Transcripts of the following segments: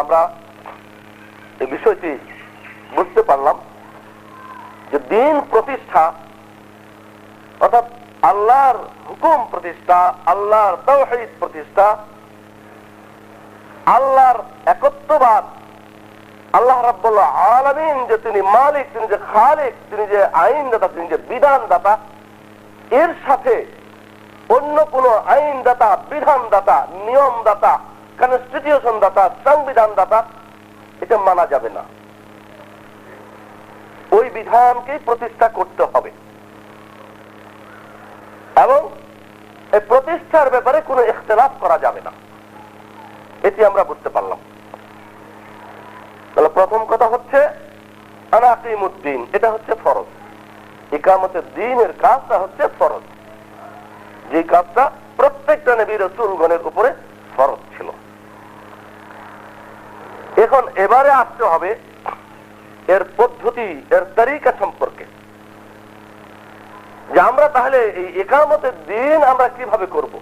আমরা এই বিষয়টি বুঝতে পারলাম যে দিন প্রতিষ্ঠা অর্থাৎ আল্লাহর হুকুম প্রতিষ্ঠা, আল্লাহর তৌহিদ প্রতিষ্ঠা, আল্লাহর একত্ববাদ, আল্লাহ রাব্বুল আলামিন যে তিনি মালিক, তিনি যে খালিক, তিনি যে আইনদাতা, তিনি যে বিধানদাতা, এর সাথে অন্য কোন আইনদাতা, বিধানদাতা, নিয়মদাতা কনস্টিটিউশন দাতা সংবিধান দাতা এটা মানা যাবে না। ওই বিধানকেই প্রতিষ্ঠা করতে হবে। এবং এই প্রতিষ্ঠার ব্যাপারে কোনো ইখতলাফ করা যাবে না। এটি আমরা বুঝতে পারলাম। তাহলে প্রথম কথা হচ্ছে, আনাকিমুদ্দিন, এটা হচ্ছে ফরজ। ইকামতের দিনের কাজটা হচ্ছে ফরজ। যে কাজটা প্রত্যেকটা নবী রসুলগণের উপরে ফরজ। এখন এবারে আসতে হবে এর পদ্ধতি, এর তারিকা সম্পর্কে। যে আমরা তাহলে এই একামতের দিন আমরা কীভাবে করব?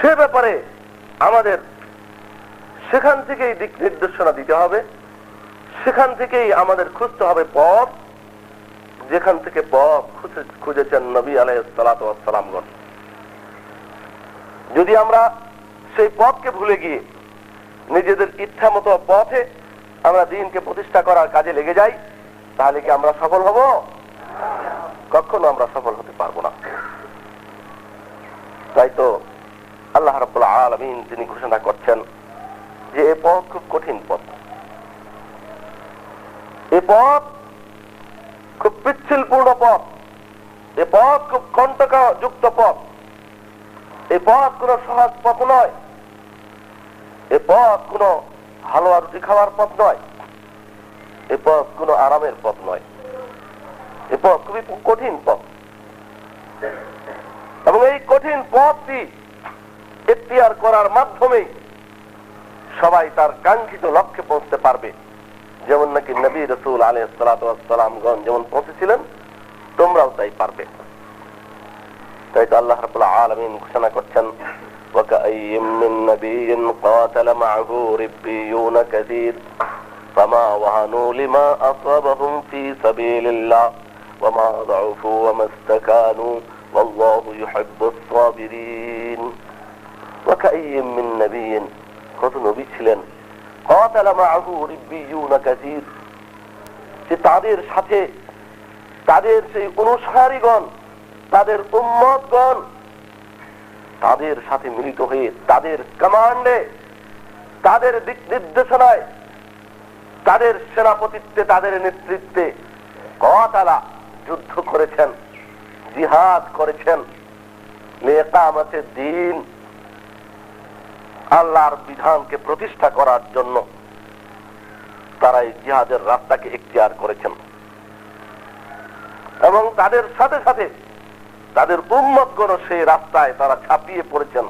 সে ব্যাপারে আমাদের সেখান থেকেই দিক নির্দেশনা দিতে হবে। সেখান থেকেই আমাদের খুঁজতে হবে পথ। যেখান থেকে পথ খুঁজে, খুঁজেছেন নবী আলাইসালামগণ যদি আমরা সেই পথকে ভুলে গিয়ে নিজেদের ইচ্ছা মতো পথে আমরা দিনকে প্রতিষ্ঠা করার কাজে লেগে যাই, তাহলে কি আমরা সফল হব? কখনো আমরা সফল হতে পারব না। তাই তো আল্লাহ রাবুল আলমিন তিনি ঘোষণা করছেন যে এ পথ খুব কঠিন পথ। এ পথ খুব পিচ্ছিলপূর্ণ পথ। এ পথ খুব কণ্টক যুক্ত পথ। এ পথ কোন সহজ পথ নয়। এ পথ কোন হালুয়া রুটি খাওয়ার পথ নয়। এ পথ কোন আরামের পথ নয়। এ পথ খুবই কঠিন পথ। এবং এই কঠিন পথটি এখতিয়ার করার মাধ্যমেই সবাই তার কাঙ্ক্ষিত লক্ষ্যে পৌঁছতে পারবে। যেমন নাকি নবী রসুল আলহামগঞ্জ যেমন পৌঁছেছিলেন, তোমরাও তাই পারবে। তাই তো আল্লাহ রবুল্লাহ আলমিন ঘোষণা করছেন وكأي من نبي قاتل معه ربيون كثير فما وهنوا لما أصابهم في سبيل الله وما ضعفوا وما استكانوا والله يحب الصابرين وكأي من نبي কত নবী ছিলেন قاتل معه ربيون كثير যে তাদের সাথে তাদের সেই অনুসারীগণ তাদের উম্মতগণ তাদের সাথে মিলিত হয়ে তাদের কমান্ডে তাদের দিক নির্দেশনায়, তাদের সেনাপতিত্বে, তাদের নেতৃত্বে কতালা যুদ্ধ করেছেন, জিহাদ করেছেন। নেকামতের দিন আল্লাহর বিধানকে প্রতিষ্ঠা করার জন্য তারা এই জিহাদের রাস্তাকে এখতিয়ার করেছেন। এবং তাদের সাথে সাথে তাদের উম্মত গণ সেই রাস্তায় তারা ছাপিয়ে পড়েছেন।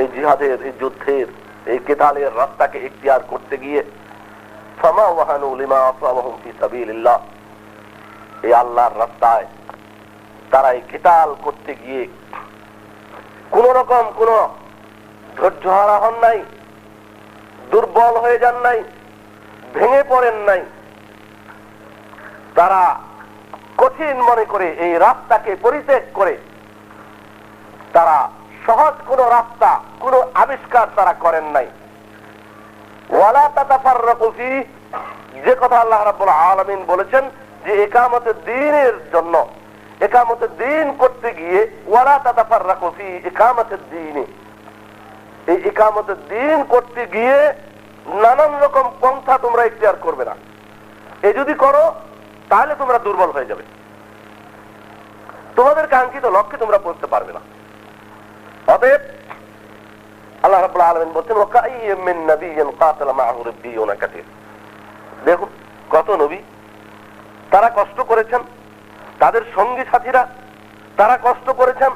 এই জিহাদের, এই যুদ্ধের, এই কেতালের রাস্তাকে করতে গিয়ে এই আল্লাহর রাস্তায় তারা এই কেতাল করতে গিয়ে কোন রকম কোন ধৈর্য হারা হন নাই, দুর্বল হয়ে যান নাই। ভেঙে পড়েন নাই। তারা কঠিন মনে করে এই রাস্তাকে পরিত্যাগ করে। তারা সহজ কোন রাস্তা, কোন আবিষ্কার তারা করেন নাই। ওয়ালা তাতাফার রকুফি যে কথা আল্লাহ রাব্বুল আলামিন বলেছেন যে একামতের দিনের জন্য, একামতের দিন করতে গিয়ে ওয়ালা তাতাফার রকুফি একামতের দিনে। এই একামতের দিন করতে গিয়ে নানান রকম পন্থা তোমরা ইখতিয়ার করবে না। এ যদি করো, তাহলে তোমরা দুর্বল হয়ে যাবে। তোমাদের কাঙ্ক্ষিত লক্ষ্যে তোমরা পৌঁছতে পারবে না। অতএব আল্লাহ আলামিন বলছেন দেখুন, কত নবী, তারা কষ্ট করেছেন, তাদের সঙ্গী সাথীরা তারা কষ্ট করেছেন,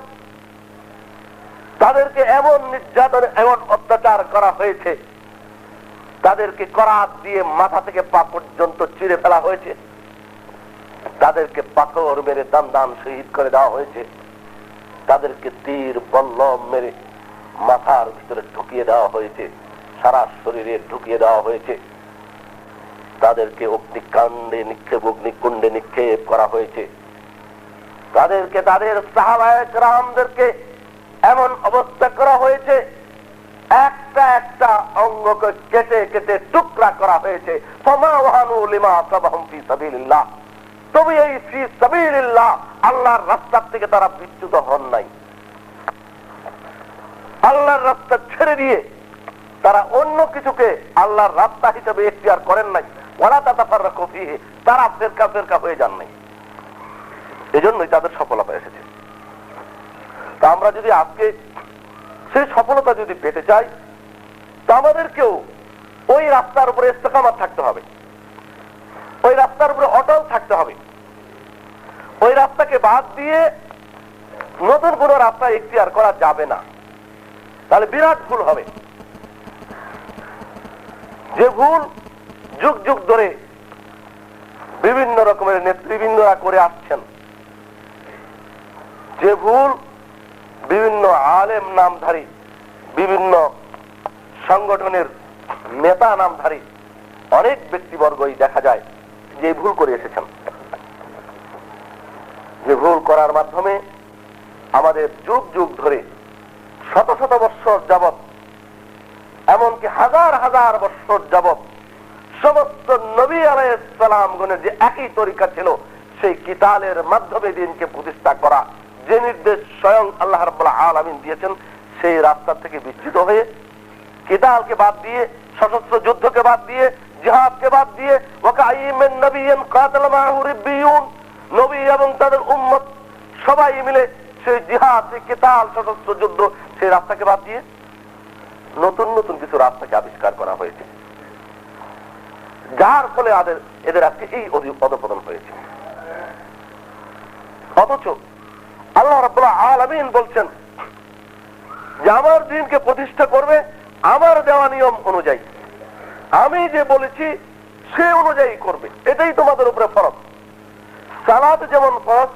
তাদেরকে এমন নির্যাতন, এমন অত্যাচার করা হয়েছে তাদেরকে করাত দিয়ে মাথা থেকে পা পর্যন্ত চিরে ফেলা হয়েছে। তাদেরকে পাথর মেরে দান দান শহীদ করে দেওয়া হয়েছে। তাদেরকে তীর বল্লম মেরে মাথার ভিতরে ঢুকিয়ে দেওয়া হয়েছে। সারা শরীরে ঢুকিয়ে দেওয়া হয়েছে। তাদেরকে অগ্নিকাণ্ডে নিক্ষেপ, অগ্নিকুণ্ডে নিক্ষেপ করা হয়েছে। তাদেরকে, তাদের সাহাবায়ক রামদেরকে এমন অবস্থা করা হয়েছে একটা একটা অঙ্গকে কেটে কেটে টুকরা করা হয়েছে। তবে এই শ্রী সাবিল্লাহ আল্লাহর রাস্তার থেকে তারা বিচ্যুত হন নাই। আল্লাহর রাস্তা ছেড়ে দিয়ে তারা অন্য কিছুকে আল্লাহর রাস্তা হিসেবে এখতিয়ার করেন নাই। ওরা তাতাফার কফি তারা ফেরকা ফেরকা হয়ে যান নাই। এজন্যই তাদের সফলতা এসেছে। তা আমরা যদি আজকে সেই সফলতা যদি পেতে চাই, তা আমাদেরকেও ওই রাস্তার উপরে ইস্তেকামাত থাকতে হবে। ওই রাস্তার উপরে অটল থাকতে হবে। ওই রাস্তাকে বাদ দিয়ে নতুন কোন রাস্তা এখতিয়ার করা যাবে না। তাহলে বিরাট ভুল হবে। যে ভুল যুগ যুগ ধরে বিভিন্ন রকমের নেতৃবৃন্দরা করে আসছেন, যে ভুল বিভিন্ন আলেম নামধারী, বিভিন্ন সংগঠনের নেতা নামধারী অনেক ব্যক্তিবর্গই দেখা যায় যে ভুল করে এসেছেন। যে ভুল করার মাধ্যমে আমাদের যুগ যুগ ধরে শত শত বৎসর যাবৎ, এমনকি হাজার হাজার বৎসর যাবৎ সমস্ত নবী আলাইসালামগণের যে একই তরিকা ছিল, সেই কিতালের মাধ্যমে দিনকে প্রতিষ্ঠা করা যে নির্দেশ স্বয়ং আল্লাহ রবাহ আলমিন দিয়েছেন, সেই রাস্তা থেকে বিচ্ছিত হয়ে কিতালকে বাদ দিয়ে, সশস্ত্র যুদ্ধকে বাদ দিয়ে, জিহাদকে বাদ দিয়ে নবী এবং তাদের উম্মত সবাই মিলে সেই জিহাদ, সেই কেতাল, সশস্ত্র যুদ্ধ, সেই রাস্তাকে বাদ দিয়ে নতুন নতুন কিছু রাস্তাকে আবিষ্কার করা হয়েছে। যার ফলে আদের এদের আজকে এই অধপতন হয়েছে। অথচ আল্লাহ রবাহ আলমিন বলছেন, যে আমার দিনকে প্রতিষ্ঠা করবে আমার দেওয়া নিয়ম অনুযায়ী। আমি যে বলেছি, সে অনুযায়ী করবে। এটাই তোমাদের উপরে ফরজ। সালাত যেমন ফরজ,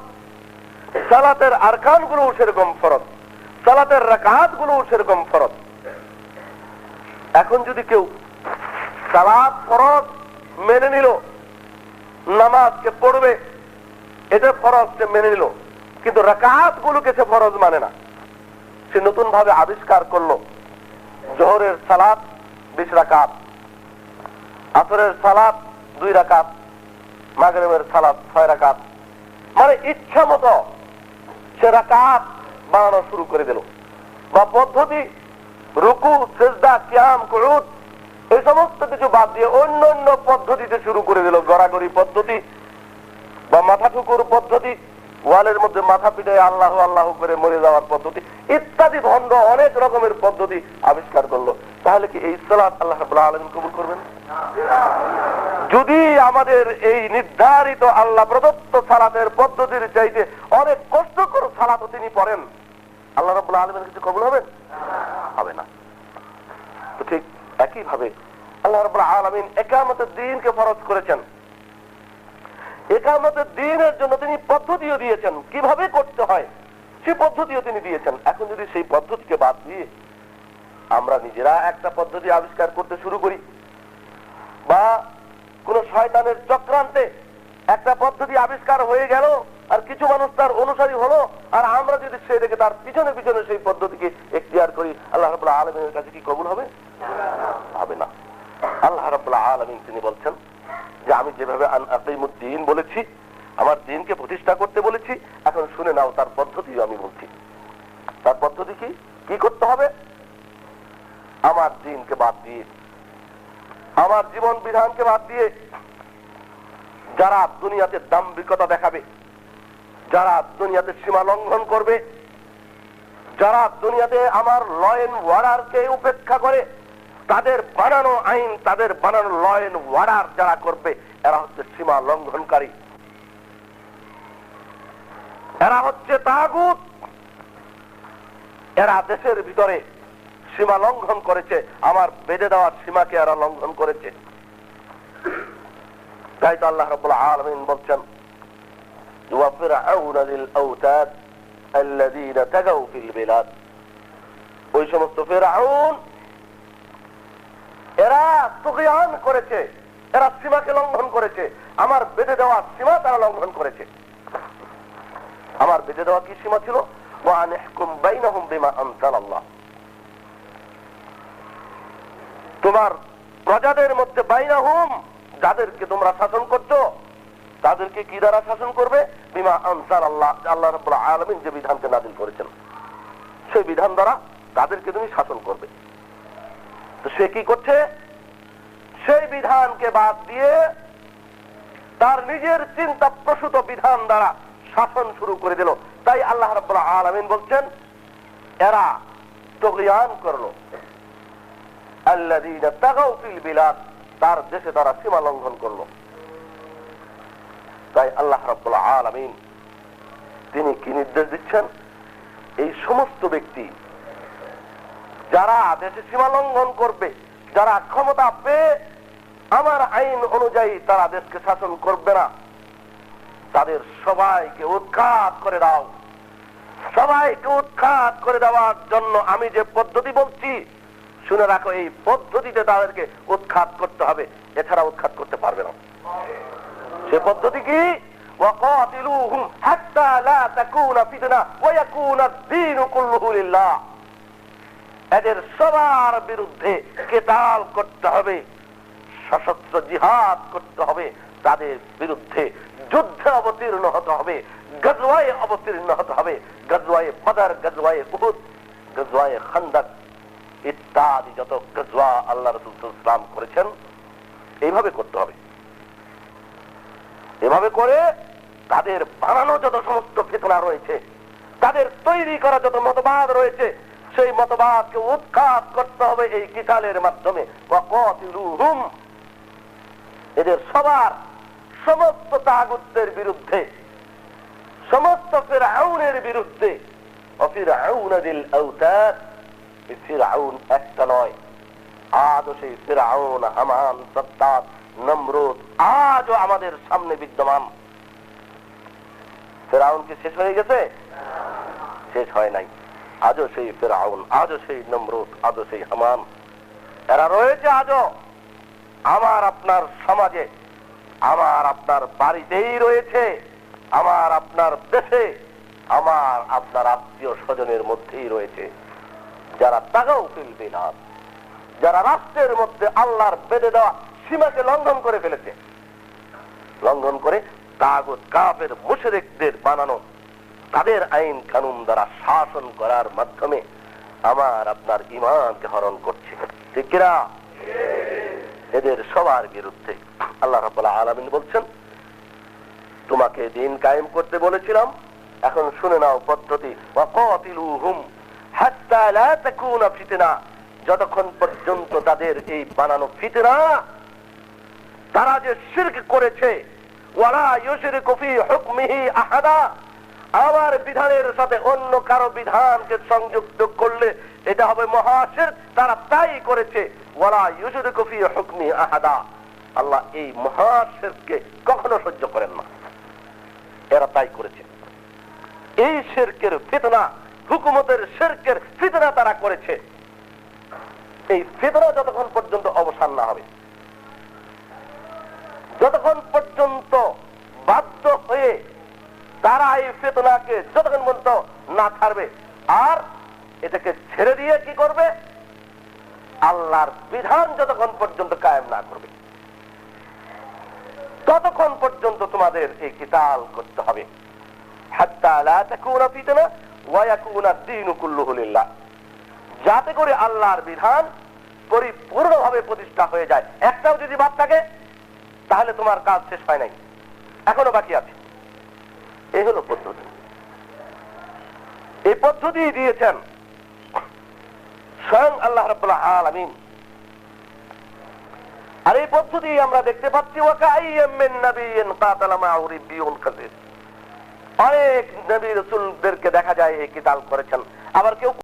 সালাতের আরকানগুলো সেরকম ফরজ, সালাতের রাকাতগুলো সেরকম ফরজ। এখন যদি কেউ সালাত ফরজ মেনে নিল, নামাজকে পড়বে, এটা ফরজ সে মেনে নিল কিন্তু রাকাত গুলোকে সে ফরজ মানে না। সে নতুন ভাবে আবিষ্কার করল জোহরের সালাত বিশ রাকাত, আসরের সালাত দুই রাকাত, মাগরেবের সালাত ছয় রাকাত। মানে ইচ্ছা মতো সে রাকাত বানানো শুরু করে দিল। বা পদ্ধতি, রুকু, সেজদা, ক্যাম কুরুদ এই সমস্ত কিছু বাদ দিয়ে অন্য অন্য পদ্ধতিতে শুরু করে দিল। গড়াগড়ি পদ্ধতি বা মাথা ঠুকুর পদ্ধতি ওয়ালের মধ্যে মাথা পিঠে আল্লাহ আল্লাহ করে মরে যাওয়ার পদ্ধতি ইত্যাদি ভণ্ড অনেক রকমের পদ্ধতি আবিষ্কার করল। তাহলে কি এই সালাত আল্লাহ আলম কবুল করবেন? যদি আমাদের এই নির্ধারিত আল্লাহ প্রদত্ত সালাতের পদ্ধতির চাইতে অনেক কষ্টকর সালাত তিনি পড়েন, আল্লাহ রবাহ আলমের কিছু কবুল হবেন? হবে না। তো ঠিক একইভাবে আল্লাহ রবাহ আলমিন একামতের দিনকে ফরজ করেছেন। একামতের দিনের জন্য তিনি পদ্ধতিও দিয়েছেন। কীভাবে করতে হয়? সেই পদ্ধতিও তিনি দিয়েছেন। এখন যদি সেই পদ্ধতিকে বাদ দিয়ে আমরা নিজেরা একটা পদ্ধতি আবিষ্কার করতে শুরু করি, বা কোন শয়তানের চক্রান্তে একটা পদ্ধতি আবিষ্কার হয়ে গেল, আর কিছু মানুষ তার অনুসারী হলো, আর আমরা যদি সে দেখে তার পিছনে পিছনে সেই পদ্ধতিকে এখতিয়ার করি, আল্লাহ রবাহ আলমের কাছে কি কবুল হবে? হবে না। আল্লাহ রবাহ আলমিন তিনি বলছেন যে আমি যেভাবে দিন বলেছি, আমার দিনকে প্রতিষ্ঠা করতে বলেছি, এখন শুনে নাও তার পদ্ধতিও আমি বলছি। তার পদ্ধতি কি? কি করতে হবে? আমার দিনকে বাদ দিয়ে, আমার জীবন বিধানকে বাদ দিয়ে যারা দুনিয়াতে দাম্ভিকতা দেখাবে, যারা দুনিয়াতে সীমা লঙ্ঘন করবে, যারা দুনিয়াতে আমার লয়েন ওয়ার্ডারকে উপেক্ষা করে তাদের বানানো আইন, তাদের বানানো ল এন্ড ওয়ারার যারা করবে, এরা হচ্ছে সীমা লঙ্ঘনকারী। এরা হচ্ছে তাগুত। এরা দেশের ভিতরে সীমা লঙ্ঘন করেছে, আমার বেঁধে দেওয়ার সীমাকে এরা লঙ্ঘন করেছে। তাই তো আল্লাহ রব আলমিন বলছেন ওই সমস্ত ফেরাউন করেছে। এরা সীমাকে লঙ্ঘন করেছে। আমার বেঁধে দেওয়া সীমা তারা লঙ্ঘন করেছে। আমার বেঁধে দেওয়া কি সীমা ছিল? বাইনাহুম তোমার প্রজাদের মধ্যে বাইনা হুম যাদেরকে তোমরা শাসন করছ, তাদেরকে কি দ্বারা শাসন করবে? বিমা আনসার আল্লাহ আল্লাহ রব্বুল আলমিন যে বিধানকে নাজিল করেছেন। সেই বিধান দ্বারা তাদেরকে তুমি শাসন করবে। তো সে কি করছে? সেই বিধানকে বাদ দিয়ে তার নিজের চিন্তা প্রসূত বিধান দ্বারা শাসন শুরু করে দিল। তাই আল্লাহ রব্বুল আলমিন বলছেন, এরা তগিয়ান করল। তার দেশে তারা সীমা লঙ্ঘন করল। তাই আল্লাহ রাব্বুল আলামিন তিনি কি নির্দেশ দিচ্ছেন? এই সমস্ত ব্যক্তি যারা দেশে সীমা লঙ্ঘন করবে, যারা ক্ষমতা পেয়ে আমার আইন অনুযায়ী তারা দেশকে শাসন করবে না। তাদের সবাইকে উৎখাত করে দাও। সবাইকে উৎখাত করে দেওয়ার জন্য আমি যে পদ্ধতি বলছি, শুনে রাখো, এই পদ্ধতিতে তাদেরকে উৎখাত করতে হবে। এছাড়া উৎখাত করতে পারবে না। সে পদ্ধতি কি? এদের সবার বিরুদ্ধে কেতাল করতে হবে। সশস্ত্র জিহাদ করতে হবে। তাদের বিরুদ্ধে যুদ্ধে অবতীর্ণ হতে হবে। গজওয়ায় অবতীর্ণ হতে হবে। গজওয়ায় বদর, গজওয়ায় উহুদ, গজওয়ায় খান্দাক ইত্যাদি যত গজওয়া আল্লাহ রসুল ইসলাম করেছেন, এইভাবে করতে হবে। এভাবে করে তাদের বানানো যত সমস্ত ফিতনা রয়েছে, তাদের তৈরি করা যত মতবাদ রয়েছে, সেই মতবাদকে উৎখাত করতে হবে এই কিতালের মাধ্যমে। এদের সবার সমস্ত তাগুতের বিরুদ্ধে, সমস্ত ফেরাউনের বিরুদ্ধে ফিরাউন একটা নয়। আজও সেই ফিরাউন হামান, সত্তাদ, নমরুদ, আজও আমাদের সামনে বিদ্যমান। ফেরাউন কি শেষ হয়ে গেছে? শেষ হয় নাই। আজও সেই ফেরাউন আজও সেই নমরুদ, আজও সেই হামান। এরা রয়েছে আজও। আমার আপনার সমাজে, আমার আপনার বাড়িতেই রয়েছে, আমার আপনার দেশে, আমার আপনার আত্মীয় স্বজনের মধ্যেই রয়েছে। যারা তাগাও ফিলবে না, যারা রাষ্ট্রের মধ্যে আল্লাহর বেঁধে দেওয়া সীমাকে লঙ্ঘন করে ফেলেছে, লঙ্ঘন করে তাগত কাপের মুশরিকদের বানানো, তাদের আইন কানুন দ্বারা শাসন করার মাধ্যমে আমার আপনার ইমানকে হরণ করছে। ঠিক কিনা? এদের সবার বিরুদ্ধে আল্লাহ রাব্বুল আলামিন বলছেন, তোমাকে দিন কায়েম করতে বলেছিলাম, এখন শুনে নাও পদ্ধতি। যতক্ষণ পর্যন্ত তাদের এই বানানো ফিতনা, তারা যে শিরক করেছে, ওয়ালা ইউশরিকু ফি হুকমিহি আহাদা। আমার বিধানের সাথে অন্য কারও বিধানকে সংযুক্ত করলে এটা হবে মহাশির, তারা তাই করেছে। ওয়ালা ইউশরিকু ফি হুকমি আহাদা। আল্লাহ এই মহাশিরকে কখনো সহ্য করেন না। এরা তাই করেছে। এই শেরকের ফিতনা, হুকুমতের শেরকের ফিতনা তারা করেছে। এই ফিতনা যতক্ষণ পর্যন্ত অবসান না হবে, যতক্ষণ পর্যন্ত বাধ্য হয়ে তারা এই ফেতনাকে যতক্ষণ পর্যন্ত না ছাড়বে, আর এটাকে ছেড়ে দিয়ে কি করবে? আল্লাহর বিধান যতক্ষণ পর্যন্ত কায়েম না করবে, ততক্ষণ পর্যন্ত তোমাদের এই কিতাল করতে হবে। যাতে করে আল্লাহর বিধান পরিপূর্ণভাবে প্রতিষ্ঠা হয়ে যায়। একটাও যদি বাদ থাকে, তাহলে তোমার কাজ শেষ হয় নাই। এখনও বাকি আছে। এই হলো পদ্ধতি। এই পদ্ধতি দিয়েছেন স্বয়ং আল্লাহ আল আলামিন। আর এই পদ্ধতি আমরা দেখতে পাচ্ছি অনেক নবী রসুলদেরকে দেখা যায় এই কিতাল করেছেন। আবার কেউ